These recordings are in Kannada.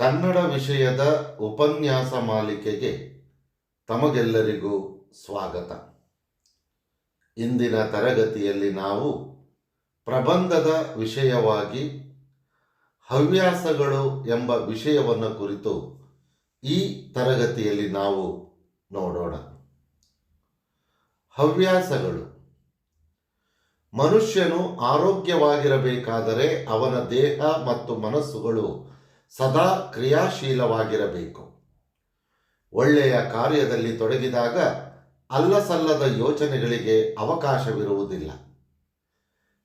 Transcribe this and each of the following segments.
ಕನ್ನಡ ವಿಷಯದ ಉಪನ್ಯಾಸ ಮಾಲಿಕೆಗೆ ತಮಗೆಲ್ಲರಿಗೂ ಸ್ವಾಗತ. ಇಂದಿನ ತರಗತಿಯಲ್ಲಿ ನಾವು ಪ್ರಬಂಧದ ವಿಷಯವಾಗಿ ಹವ್ಯಾಸಗಳು ಎಂಬ ವಿಷಯವನ್ನು ಕುರಿತು ಈ ತರಗತಿಯಲ್ಲಿ ನಾವು ನೋಡೋಣ. ಹವ್ಯಾಸಗಳು. ಮನುಷ್ಯನು ಆರೋಗ್ಯವಾಗಿರಬೇಕಾದರೆ ಅವನ ದೇಹ ಮತ್ತು ಮನಸ್ಸುಗಳು ಸದಾ ಕ್ರಿಯಾಶೀಲವಾಗಿರಬೇಕು. ಒಳ್ಳೆಯ ಕಾರ್ಯದಲ್ಲಿ ತೊಡಗಿದಾಗ ಅಲ್ಲಸಲ್ಲದ ಯೋಚನೆಗಳಿಗೆ ಅವಕಾಶವಿರುವುದಿಲ್ಲ.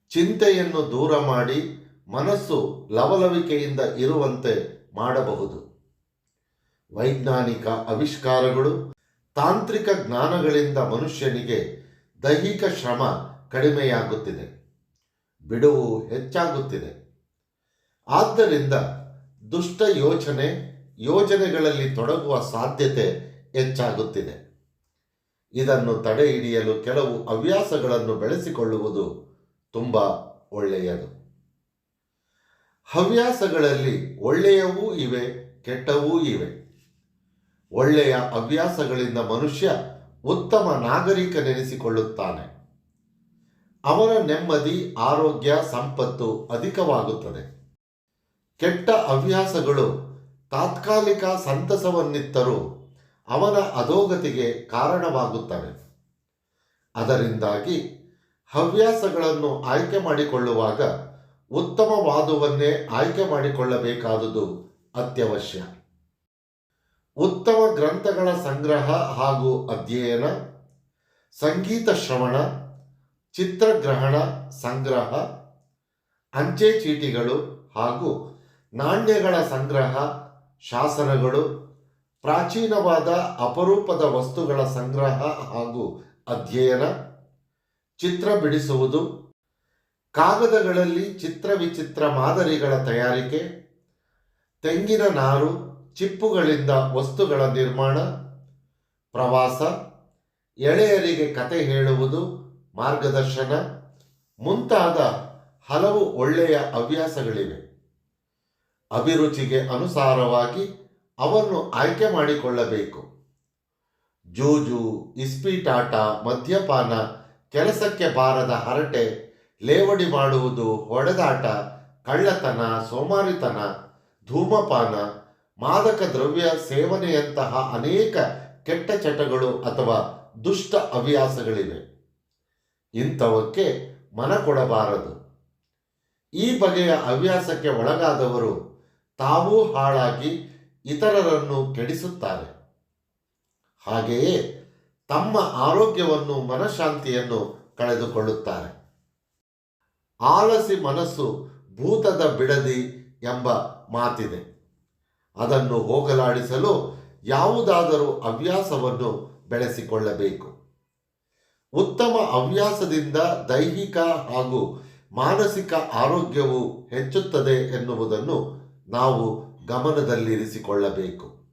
ಚಿಂತೆಯನ್ನು ದೂರ ಮಾಡಿ ಮನಸ್ಸು ಲವಲವಿಕೆಯಿಂದ ಇರುವಂತೆ ಮಾಡಬಹುದು. ವೈಜ್ಞಾನಿಕ ಆವಿಷ್ಕಾರಗಳು ತಾಂತ್ರಿಕ ಜ್ಞಾನಗಳಿಂದ ಮನುಷ್ಯನಿಗೆ ದೈಹಿಕ ಶ್ರಮ ಕಡಿಮೆಯಾಗುತ್ತಿದೆ. ಬಿಡುವು ಹೆಚ್ಚಾಗುತ್ತಿದೆ. ಆದ್ದರಿಂದ ದುಷ್ಟ ಯೋಚನೆ, ಯೋಜನೆಗಳಲ್ಲಿ ತೊಡಗುವ ಸಾಧ್ಯತೆ ಹೆಚ್ಚಾಗುತ್ತಿದೆ. ಇದನ್ನು ತಡೆ ಹಿಡಿಯಲು ಕೆಲವು ಹವ್ಯಾಸಗಳನ್ನು ಬೆಳೆಸಿಕೊಳ್ಳುವುದು ತುಂಬ ಒಳ್ಳೆಯದು. ಹವ್ಯಾಸಗಳಲ್ಲಿ ಒಳ್ಳೆಯವೂ ಇವೆ, ಕೆಟ್ಟವೂ ಇವೆ. ಒಳ್ಳೆಯ ಹವ್ಯಾಸಗಳಿಂದ ಮನುಷ್ಯ ಉತ್ತಮ ನಾಗರಿಕನೆನಿಸಿಕೊಳ್ಳುತ್ತಾನೆ ಅವನ ನೆಮ್ಮದಿ, ಆರೋಗ್ಯ, ಸಂಪತ್ತು ಅಧಿಕವಾಗುತ್ತದೆ. ಕೆಟ್ಟ ಹವ್ಯಾಸಗಳು ತಾತ್ಕಾಲಿಕ ಸಂತಸವನ್ನಿತ್ತರೂ ಅವನ ಅಧೋಗತಿಗೆ ಕಾರಣವಾಗುತ್ತವೆ. ಅದರಿಂದಾಗಿ ಹವ್ಯಾಸಗಳನ್ನು ಆಯ್ಕೆ ಮಾಡಿಕೊಳ್ಳುವಾಗ ಉತ್ತಮವಾದುವನ್ನೇ ಆಯ್ಕೆ ಮಾಡಿಕೊಳ್ಳಬೇಕಾದುದು ಅತ್ಯವಶ್ಯ. ಉತ್ತಮ ಗ್ರಂಥಗಳ ಸಂಗ್ರಹ ಹಾಗೂ ಅಧ್ಯಯನ, ಸಂಗೀತ ಶ್ರವಣ, ಚಿತ್ರಗ್ರಹಣ, ಸಂಗ್ರಹ, ಅಂಚೆ ಚೀಟಿಗಳು ಹಾಗೂ ನಾಣ್ಯಗಳ ಸಂಗ್ರಹ, ಶಾಸನಗಳು, ಪ್ರಾಚೀನವಾದ ಅಪರೂಪದ ವಸ್ತುಗಳ ಸಂಗ್ರಹ ಹಾಗೂ ಅಧ್ಯಯನ, ಚಿತ್ರ ಬಿಡಿಸುವುದು, ಕಾಗದಗಳಲ್ಲಿ ಚಿತ್ರ ವಿಚಿತ್ರ ಮಾದರಿಗಳ ತಯಾರಿಕೆ, ತೆಂಗಿನ ನಾರು, ಚಿಪ್ಪುಗಳಿಂದ ವಸ್ತುಗಳ ನಿರ್ಮಾಣ, ಪ್ರವಾಸ, ಎಳೆಯರಿಗೆ ಕತೆ ಹೇಳುವುದು, ಮಾರ್ಗದರ್ಶನ ಮುಂತಾದ ಹಲವು ಒಳ್ಳೆಯ ಹವ್ಯಾಸಗಳಿವೆ. ಅಭಿರುಚಿಗೆ ಅನುಸಾರವಾಗಿ ಅವನ್ನು ಆಯ್ಕೆ ಮಾಡಿಕೊಳ್ಳಬೇಕು. ಜೂಜು ಇಸ್ಪೀಟಾಟ ಮದ್ಯಪಾನ, ಕೆಲಸಕ್ಕೆ ಬಾರದ ಹರಟೆ, ಲೇವಡಿ ಮಾಡುವುದು, ಹೊಡೆದಾಟ, ಕಳ್ಳತನ, ಸೋಮಾರಿತನ, ಧೂಮಪಾನ, ಮಾದಕ ದ್ರವ್ಯ ಸೇವನೆಯಂತಹ ಅನೇಕ ಕೆಟ್ಟ ಚಟಗಳು ಅಥವಾ ದುಷ್ಟ ಹವ್ಯಾಸಗಳಿವೆ. ಇಂಥವಕ್ಕೆ ಮನ ಕೊಡಬಾರದು ಈ ಬಗೆಯ ಹವ್ಯಾಸಕ್ಕೆ ಒಳಗಾದವರು ತಾವೂ ಹಾಳಾಗಿ ಇತರರನ್ನು ಕೆಡಿಸುತ್ತಾರೆ. ಹಾಗೆಯೇ ತಮ್ಮ ಆರೋಗ್ಯವನ್ನು, ಮನಃಶಾಂತಿಯನ್ನು ಕಳೆದುಕೊಳ್ಳುತ್ತಾರೆ. ಆಲಸಿ ಮನಸ್ಸು ಭೂತದ ಬಿಡದಿ ಎಂಬ ಮಾತಿದೆ. ಅದನ್ನು ಹೋಗಲಾಡಿಸಲು ಯಾವುದಾದರೂ ಹವ್ಯಾಸವನ್ನು ಬೆಳೆಸಿಕೊಳ್ಳಬೇಕು. ಉತ್ತಮ ಹವ್ಯಾಸದಿಂದ ದೈಹಿಕ ಹಾಗೂ ಮಾನಸಿಕ ಆರೋಗ್ಯವು ಹೆಚ್ಚುತ್ತದೆ ಎನ್ನುವುದನ್ನು ನಾವು ಗಮನದಲ್ಲಿರಿಸಿಕೊಳ್ಳಬೇಕು.